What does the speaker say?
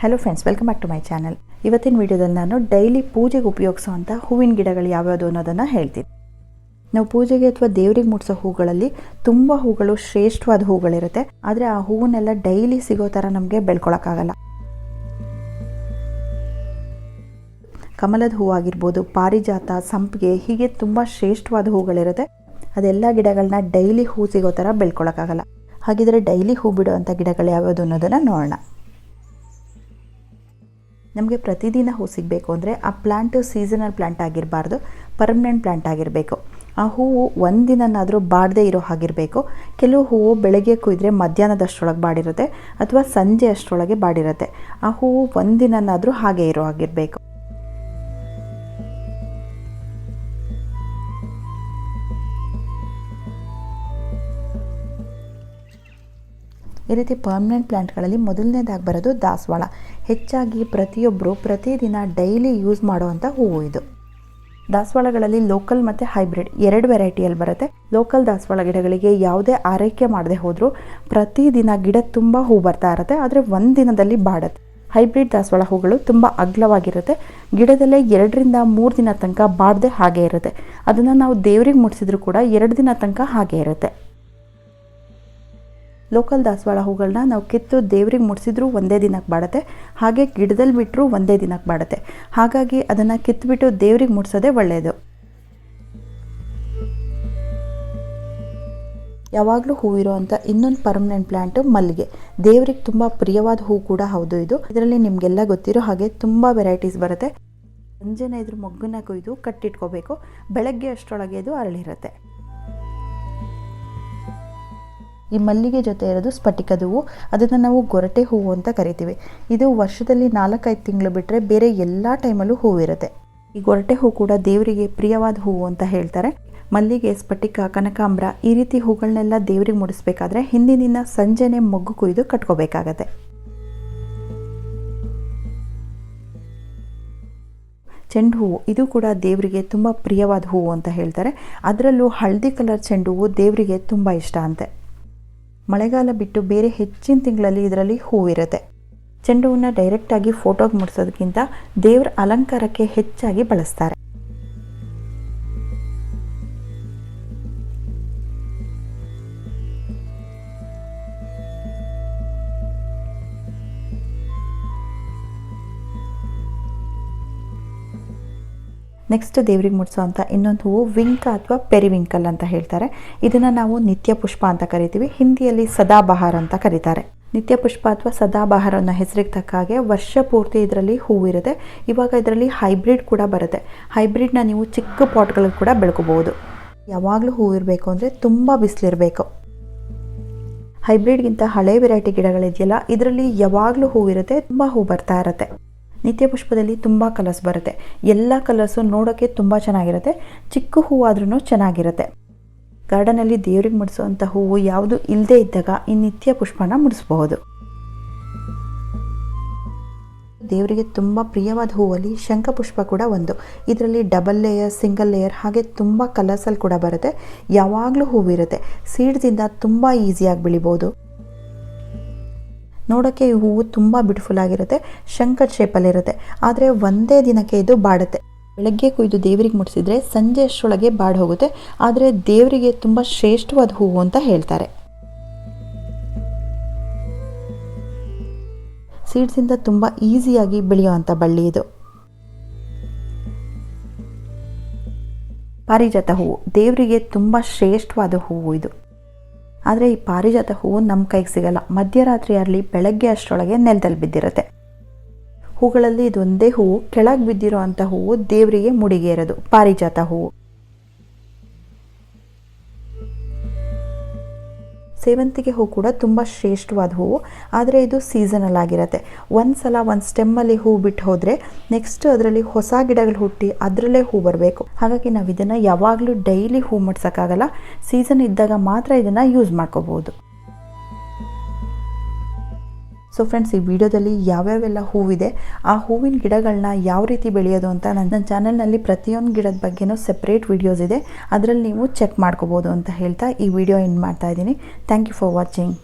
Hello friends welcome back to my channel ಇವತ್ತಿನ ವಿಡಿಯೋದಲ್ಲಿ ನಾನು ಡೈಲಿ ಪೂಜೆಗೆ ಉಪಯೋಗಿಸುವಂಥ ಹೂವಿನ ಗಿಡಗಳು ಯಾವ್ಯಾವುದು ಅನ್ನೋದನ್ನು ಹೇಳ್ತೀನಿ. ನಾವು ಪೂಜೆಗೆ ಅಥವಾ ದೇವರಿಗೆ ಮುಟ್ಸೋ ಹೂಗಳಲ್ಲಿ ತುಂಬ ಹೂಗಳು ಶ್ರೇಷ್ಠವಾದ ಹೂಗಳಿರುತ್ತೆ. ಆದರೆ ಆ ಹೂವನ್ನೆಲ್ಲ ಡೈಲಿ ಸಿಗೋ ಥರ ನಮಗೆ ಬೆಳ್ಕೊಳಕ್ಕಾಗಲ್ಲ. ಕಮಲದ ಹೂ ಆಗಿರ್ಬೋದು, ಪಾರಿಜಾತ, ಸಂಪಿಗೆ ಹೀಗೆ ತುಂಬ ಶ್ರೇಷ್ಠವಾದ ಹೂಗಳಿರುತ್ತೆ. ಅದೆಲ್ಲ ಗಿಡಗಳನ್ನ ಡೈಲಿ ಹೂ ಸಿಗೋ ಥರ ಬೆಳ್ಕೊಳಕ್ಕಾಗಲ್ಲ. ಹಾಗಿದ್ರೆ ಡೈಲಿ ಹೂ ಬಿಡುವಂಥ ಗಿಡಗಳು ಯಾವ್ಯಾವುದು ಅನ್ನೋದನ್ನು ನೋಡೋಣ. ನಮಗೆ ಪ್ರತಿದಿನ ಹೂ ಸಿಗಬೇಕು ಅಂದರೆ ಆ ಪ್ಲ್ಯಾಂಟು ಸೀಸನಲ್ ಪ್ಲ್ಯಾಂಟ್ ಆಗಿರಬಾರ್ದು ಪರ್ಮನೆಂಟ್ ಪ್ಲ್ಯಾಂಟ್ ಆಗಿರಬೇಕು. ಆ ಹೂವು ಒಂದಿನನಾದರೂ ಬಾಡದೇ ಇರೋ ಹಾಗಿರಬೇಕು. ಕೆಲವು ಹೂವು ಬೆಳಗ್ಗೆ ಕೊಯ್ದರೆ ಮಧ್ಯಾಹ್ನದಷ್ಟರೊಳಗೆ ಬಾಡಿರುತ್ತೆ, ಅಥವಾ ಸಂಜೆ ಅಷ್ಟರೊಳಗೆ ಬಾಡಿರುತ್ತೆ. ಆ ಹೂವು ಒಂದಿನನಾದರೂ ಹಾಗೆ ಇರೋ ಹಾಗಿರಬೇಕು. ಈ ರೀತಿ ಪರ್ಮನೆಂಟ್ ಪ್ಲ್ಯಾಂಟ್ಗಳಲ್ಲಿ ಮೊದಲನೇದಾಗಿ ಬರೋದು ದಾಸವಾಳ. ಹೆಚ್ಚಾಗಿ ಪ್ರತಿಯೊಬ್ಬರು ಪ್ರತಿದಿನ ಡೈಲಿ ಯೂಸ್ ಮಾಡುವಂಥ ಹೂವು ಇದು. ದಾಸವಾಳಗಳಲ್ಲಿ ಲೋಕಲ್ ಮತ್ತು ಹೈಬ್ರಿಡ್ ಎರಡು ವೆರೈಟಿಯಲ್ಲಿ ಬರುತ್ತೆ. ಲೋಕಲ್ ದಾಸವಾಳ ಗಿಡಗಳಿಗೆ ಯಾವುದೇ ಆರೈಕೆ ಮಾಡದೆ ಹೋದರೂ ಪ್ರತಿದಿನ ಗಿಡ ತುಂಬ ಹೂ ಬರ್ತಾ ಇರುತ್ತೆ. ಆದರೆ ಒಂದು ದಿನದಲ್ಲಿ ಬಾಡುತ್ತೆ. ಹೈಬ್ರಿಡ್ ದಾಸವಾಳ ಹೂಗಳು ತುಂಬ ಅಗ್ಲವಾಗಿರುತ್ತೆ. ಗಿಡದಲ್ಲೇ ಎರಡರಿಂದ ಮೂರು ದಿನ ತನಕ ಬಾಡದೆ ಹಾಗೆ ಇರುತ್ತೆ. ಅದನ್ನು ನಾವು ದೇವರಿಗೆ ಮುಡಿಸಿದ್ರೂ ಕೂಡ ಎರಡು ದಿನ ತನಕ ಹಾಗೆ ಇರುತ್ತೆ. ಲೋಕಲ್ ದಾಸವಾಳ ಹೂಗಳನ್ನ ನಾವು ಕಿತ್ತು ದೇವ್ರಿಗೆ ಮುಡಿಸಿದ್ರು ಒಂದೇ ದಿನಕ್ಕೆ ಬಾಡತ್ತೆ. ಹಾಗೆ ಗಿಡದಲ್ಲಿ ಬಿಟ್ಟರು ಒಂದೇ ದಿನಕ್ಕೆ ಬಾಡತ್ತೆ. ಹಾಗಾಗಿ ಅದನ್ನು ಕಿತ್ತುಬಿಟ್ಟು ದೇವ್ರಿಗೆ ಮುಡಿಸೋದೇ ಒಳ್ಳೆಯದು ಯಾವಾಗಲೂ ಹೂ ಇರೋವಂಥ ಇನ್ನೊಂದು ಪರ್ಮನೆಂಟ್ ಪ್ಲ್ಯಾಂಟು ಮಲ್ಲಿಗೆ. ದೇವ್ರಿಗೆ ತುಂಬ ಪ್ರಿಯವಾದ ಹೂ ಕೂಡ ಹೌದು ಇದು. ಇದರಲ್ಲಿ ನಿಮಗೆಲ್ಲ ಗೊತ್ತಿರೋ ಹಾಗೆ ತುಂಬ ವೆರೈಟೀಸ್ ಬರುತ್ತೆ. ಸಂಜೆನ ಇದ್ರ ಮೊಗ್ಗನ್ನ ಕೊಯ್ದು ಕಟ್ಟಿಟ್ಕೋಬೇಕು. ಬೆಳಗ್ಗೆ ಅಷ್ಟರೊಳಗೆ ಇದು ಅರಳಿರುತ್ತೆ. ಈ ಮಲ್ಲಿಗೆ ಜೊತೆ ಇರೋದು ಸ್ಫಟಿಕದ ಹೂವು. ಅದನ್ನು ನಾವು ಗೊರಟೆ ಹೂವು ಅಂತ ಕರಿತೀವಿ. ಇದು ವರ್ಷದಲ್ಲಿ ನಾಲ್ಕೈದು ತಿಂಗಳು ಬಿಟ್ಟರೆ ಬೇರೆ ಎಲ್ಲ ಟೈಮಲ್ಲೂ ಹೂವಿರುತ್ತೆ ಈ ಗೊರಟೆ ಹೂ ಕೂಡ ದೇವರಿಗೆ ಪ್ರಿಯವಾದ ಹೂವು ಅಂತ ಹೇಳ್ತಾರೆ. ಮಲ್ಲಿಗೆ, ಸ್ಫಟಿಕ, ಕನಕಾಂಬ್ರ ಈ ರೀತಿ ಹೂಗಳನ್ನೆಲ್ಲ ದೇವರಿಗೆ ಮುಡಿಸ್ಬೇಕಾದ್ರೆ ಹಿಂದಿನ ಸಂಜೆನೆ ಮೊಗ್ಗು ಕುಯ್ದು ಕಟ್ಕೋಬೇಕಾಗತ್ತೆ. ಚೆಂಡು ಹೂವು ಇದು ಕೂಡ ದೇವರಿಗೆ ತುಂಬ ಪ್ರಿಯವಾದ ಹೂವು ಅಂತ ಹೇಳ್ತಾರೆ. ಅದರಲ್ಲೂ ಹಳದಿ ಕಲರ್ ಚೆಂಡು ಹೂವು ದೇವರಿಗೆ ತುಂಬ ಇಷ್ಟ ಅಂತೆ. ಮಳೆಗಾಲ ಬಿಟ್ಟು ಬೇರೆ ಹೆಚ್ಚಿನ ತಿಂಗಳಲ್ಲಿ ಇದರಲ್ಲಿ ಹೂವಿರುತ್ತೆ. ಚೆಂಡು ಹೂವನ್ನ ಡೈರೆಕ್ಟಾಗಿ ಫೋಟೋಗೆ ಮುಡಿಸೋದಕ್ಕಿಂತ ದೇವ್ರ ಅಲಂಕಾರಕ್ಕೆ ಹೆಚ್ಚಾಗಿ ಬಳಸ್ತಾರೆ. ನೆಕ್ಸ್ಟ್ ದೇವ್ರಿಗೆ ಅಂತ ಇನ್ನೊಂದು ಹೂವು ವಿಂಕ ಅಥವಾ ಪೆರಿವಿಂಕಲ್ ಅಂತ ಹೇಳ್ತಾರೆ. ಇದನ್ನು ನಾವು ನಿತ್ಯ ಪುಷ್ಪ ಅಂತ ಕರಿತೀವಿ. ಹಿಂದಿಯಲ್ಲಿ ಸದಾಬಹಾರ್ ಅಂತ ಕರೀತಾರೆ. ನಿತ್ಯ ಪುಷ್ಪ ಅಥವಾ ಸದಾಬಹಾರ ಅನ್ನೋ ಹೆಸರಿಗೆ ತಕ್ಕ ಹಾಗೆ ವರ್ಷ ಪೂರ್ತಿ ಇದರಲ್ಲಿ ಹೂವಿರುತ್ತೆ ಇವಾಗ ಇದರಲ್ಲಿ ಹೈಬ್ರಿಡ್ ಕೂಡ ಬರುತ್ತೆ. ಹೈಬ್ರಿಡ್ನ ನೀವು ಚಿಕ್ಕ ಪಾಟ್ಗಳಲ್ಲಿ ಕೂಡ ಬೆಳ್ಕೋಬಹುದು. ಯಾವಾಗಲೂ ಹೂವಿರಬೇಕು ಅಂದರೆ ತುಂಬ ಬಿಸಿಲಿರಬೇಕು. ಹೈಬ್ರಿಡ್ಗಿಂತ ಹಳೆ ವೆರೈಟಿ ಗಿಡಗಳಿದೆಯಲ್ಲ, ಇದರಲ್ಲಿ ಯಾವಾಗಲೂ ಹೂವಿರುತ್ತೆ ತುಂಬ ಹೂ ಬರ್ತಾ ಇರುತ್ತೆ. ನಿತ್ಯ ಪುಷ್ಪದಲ್ಲಿ ತುಂಬ ಕಲರ್ಸ್ ಬರುತ್ತೆ. ಎಲ್ಲ ಕಲರ್ಸು ನೋಡೋಕ್ಕೆ ತುಂಬ ಚೆನ್ನಾಗಿರುತ್ತೆ. ಚಿಕ್ಕ ಹೂವಾದ್ರೂ ಚೆನ್ನಾಗಿರುತ್ತೆ. ಗಾರ್ಡನಲ್ಲಿ ದೇವ್ರಿಗೆ ಮುಡಿಸುವಂಥ ಹೂವು ಯಾವುದು ಇಲ್ಲದೆ ಇದ್ದಾಗ ಈ ನಿತ್ಯ ಪುಷ್ಪನ ಮುಡಿಸ್ಬಹುದು. ದೇವರಿಗೆ ತುಂಬ ಪ್ರಿಯವಾದ ಹೂವಲ್ಲಿ ಶಂಖಪುಷ್ಪ ಕೂಡ ಒಂದು. ಇದರಲ್ಲಿ ಡಬಲ್ ಲೇಯರ್ ಸಿಂಗಲ್ ಲೇಯರ್ ಹಾಗೆ ತುಂಬ ಕಲರ್ಸಲ್ಲಿ ಕೂಡ ಬರುತ್ತೆ. ಯಾವಾಗಲೂ ಹೂವಿರುತ್ತೆ. ಸೀಡ್ಸಿಂದ ತುಂಬ ಈಸಿಯಾಗಿ ಬೆಳಿಬೋದು. ನೋಡೋಕ್ಕೆ ಈ ಹೂವು ತುಂಬ ಬ್ಯೂಟಿಫುಲ್ ಆಗಿರುತ್ತೆ. ಶಂಕರ್ ಶೇಪಲ್ಲಿರುತ್ತೆ ಆದರೆ ಒಂದೇ ದಿನಕ್ಕೆ ಇದು ಬಾಡುತ್ತೆ. ಬೆಳಗ್ಗೆ ಕೊಯ್ದು ದೇವರಿಗೆ ಮುಡಿಸಿದ್ರೆ ಸಂಜೆ ಅಷ್ಟರೊಳಗೆ ಬಾಡಿ ಹೋಗುತ್ತೆ. ಆದರೆ ದೇವರಿಗೆ ತುಂಬ ಶ್ರೇಷ್ಠವಾದ ಹೂವು ಅಂತ ಹೇಳ್ತಾರೆ. ಸೀಡ್ಸಿಂದ ತುಂಬ ಈಸಿಯಾಗಿ ಬೆಳೆಯುವಂಥ ಬಳ್ಳಿ ಇದು. ಪಾರಿಜಾತ ಹೂವು. ದೇವರಿಗೆ ತುಂಬ ಶ್ರೇಷ್ಠವಾದ ಹೂವು ಇದು. ಆದರೆ ಈ ಪಾರಿಜಾತ ಹೂವು ನಮ್ಮ ಕೈಗೆ ಸಿಗಲ್ಲ. ಮಧ್ಯರಾತ್ರಿ ಆಗಲಿ ಬೆಳಗ್ಗೆ ಅಷ್ಟರೊಳಗೆ ನೆಲದಲ್ಲಿ ಬಿದ್ದಿರುತ್ತೆ. ಹೂಗಳಲ್ಲಿ ಇದೊಂದೇ ಹೂವು, ಕೆಳಗೆ ಬಿದ್ದಿರೋ ಅಂಥ ಹೂವು ದೇವರಿಗೆ ಮುಡಿಗೆ ಇರೋದು ಪಾರಿಜಾತ ಹೂವು. ಸೇವಂತಿಗೆ ಹೂ ಕೂಡ ತುಂಬ ಶ್ರೇಷ್ಠವಾದ ಹೂವು. ಆದರೆ ಇದು ಸೀಸನಲ್ ಆಗಿರುತ್ತೆ. ಒಂದು ಸಲ ಒಂದು ಸ್ಟೆಮ್ಮಲ್ಲಿ ಹೂ ಬಿಟ್ಟು ಹೋದರೆ ನೆಕ್ಸ್ಟ್ ಅದರಲ್ಲಿ ಹೊಸ ಗಿಡಗಳು ಹುಟ್ಟಿ ಅದರಲ್ಲೇ ಹೂ ಬರಬೇಕು. ಹಾಗಾಗಿ ನಾವು ಇದನ್ನು ಯಾವಾಗಲೂ ಡೈಲಿ ಹೂ ಮುಡ್ಸೋಕ್ಕಾಗಲ್ಲ ಸೀಸನ್ ಇದ್ದಾಗ ಮಾತ್ರ ಇದನ್ನು ಯೂಸ್ ಮಾಡ್ಕೋಬೋದು. ಸೊ ಫ್ರೆಂಡ್ಸ್ ಈ ವಿಡಿಯೋದಲ್ಲಿ ಯಾವ್ಯಾವೆಲ್ಲ ಹೂವಿದೆ, ಆ ಹೂವಿನ ಗಿಡಗಳನ್ನ ಯಾವ ರೀತಿ ಬೆಳೆಯೋದು ಅಂತ ನನ್ನ ಚಾನಲ್ನಲ್ಲಿ ಪ್ರತಿಯೊಂದು ಗಿಡದ ಬಗ್ಗೆನೂ ಸೆಪ್ರೇಟ್ ವಿಡಿಯೋಸ್ ಇದೆ. ಅದರಲ್ಲಿ ನೀವು ಚೆಕ್ ಮಾಡ್ಕೋಬೋದು ಅಂತ ಹೇಳ್ತಾ ಈ ವಿಡಿಯೋ ಎಂಡ್ ಮಾಡ್ತಾ ಇದ್ದೀನಿ. Thank you for watching